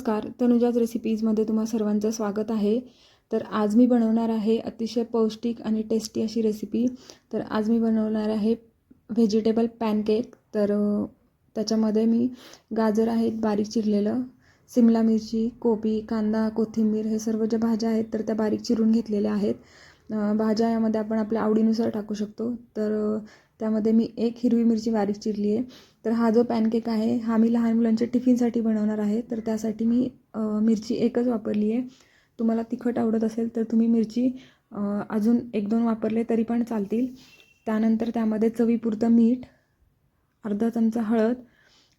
नमस्कार. तनुजाज रेसिपीजमध्ये तुम्हा सर्वांचं स्वागत आहे. तर आज मी बनवणार आहे अतिशय पौष्टिक आणि टेस्टी अशी रेसिपी तर आज मी बनवणार आहे व्हेजिटेबल पॅनकेक तर त्याच्यामध्ये मी गाजर आहेत बारीक चिरलेलं सिमला मिरची कोबी कांदा कोथिंबीर हे सर्व ज्या भाज्या आहेत तर त्या बारीक चिरून घेतलेल्या आहेत. भाज्या यामध्ये आपण आपल्या आवडीनुसार टाकू शकतो. तर त्यामध्ये मी एक हिरवी मिरची बारीक चिरली आहे तर हा जो पॅनकेक आहे हा मी लहान मुलांच्या टिफिनसाठी बनवणार आहे. तर त्यासाठी मी मिरची एकच वापरली आहे तुम्हाला तिखट आवडत असेल तर तुम्ही मिरची अजून एक दोन वापरले तरी पण चालतील. त्यानंतर त्यामध्ये चवीपुरतं मीठ अर्धा चमचा हळद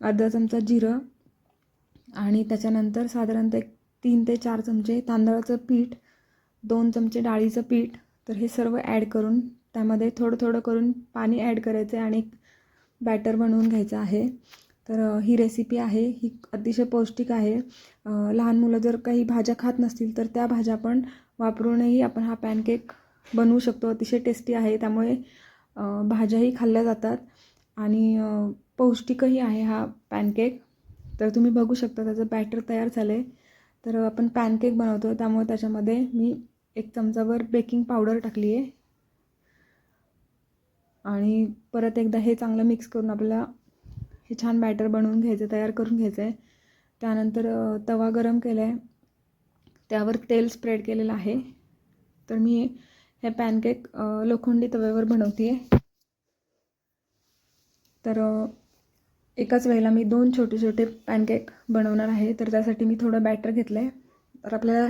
अर्धा चमचा जिरं आणि त्याच्यानंतर साधारणतः एक तीन ते चार चमचे तांदळाचं पीठ दोन चमचे डाळीचं पीठ तर हे सर्व ॲड करून त्यामध्ये थोडं थोडं करून पाणी ॲड करायचं आहे आणि एक बॅटर बनवून घ्यायचं आहे. तर ही रेसिपी आहे. ही अतिशय पौष्टिक आहे. लहान मुलं जर काही भाज्या खात नसतील तर त्या भाज्या पण वापरूनही आपण हा पॅनकेक बनवू शकतो. अतिशय टेस्टी आहे. त्यामुळे भाज्याही खाल्ल्या जातात आणि पौष्टिकही आहे हा पॅनकेक. तर तुम्ही बघू शकता त्याचं बॅटर तयार झालं आहे तर आपण पॅनकेक बनवतो त्यामुळे त्याच्यामध्ये मी एक चमचाभर बेकिंग पावडर टाकली आहे आणि परत एकदा हे चांगलं मिक्स करून आपल्याला हे छान बॅटर बनवून घ्यायचं तयार करून घ्यायचं आहे त्यानंतर तवा गरम केला आहे त्यावर तेल स्प्रेड केलेलं आहे. तर मी हे पॅनकेक लोखंडी तव्यावर बनवते आहे तर एकाच वेळेला मी दोन छोटे छोटे पॅनकेक बनवणार आहे. तर त्यासाठी मी थोडं बॅटर घेतलं आहे तर आपल्याला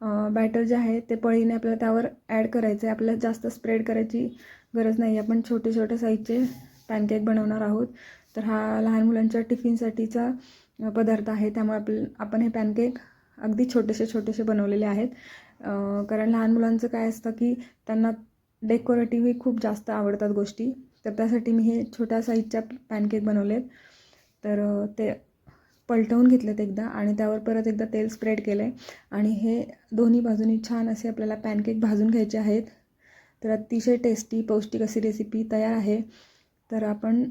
बॅटर जे आहे ते पळीने आपल्याला त्यावर ॲड करायचं आहे आपल्याला जास्त स्प्रेड करायची गरज नाही. आपण छोटे छोटे साईजचे पॅनकेक बनवणार आहोत. तर हा लहान मुलांच्या टिफिनसाठीचा पदार्थ आहे. त्यामुळे आपल्या आपण हे पॅनकेक अगदी छोटेसे छोटेसे बनवलेले आहेत. कारण लहान मुलांचं काय असतं की त्यांना डेकोरेटिव्ही खूप जास्त आवडतात गोष्टी. तर त्यासाठी मी हे छोट्या साईजच्या पॅनकेक बनवलेत. तर ते पलटवून घेतलेत एकदा आणि त्यावर परत एकदा तेल स्प्रेड केलं आहे आणि हे दोन्ही बाजूनी छान असे आपल्याला पॅनकेक भाजून घ्यायचे आहेत. तर अतिशय टेस्टी पौष्टिक अशी रेसिपी तयार आहे. तर आपण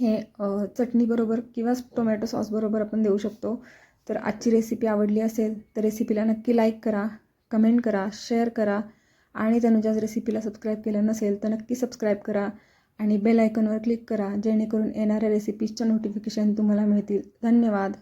हे चटणीबरोबर किंवा टोमॅटो सॉसबरोबर आपण देऊ शकतो. तर आजची रेसिपी आवडली असेल तर रेसिपीला नक्की लाईक करा कमेंट करा शेअर करा. आणि तनुजाच रेसिपीला सबस्क्राईब केलं नसेल तर नक्की सबस्क्राईब करा. आणि बेल आयकॉनवर क्लिक करा जेणेकरून येणाऱ्या रेसिपीजच्या नोटिफिकेशन तुम्हाला मिळतील. धन्यवाद!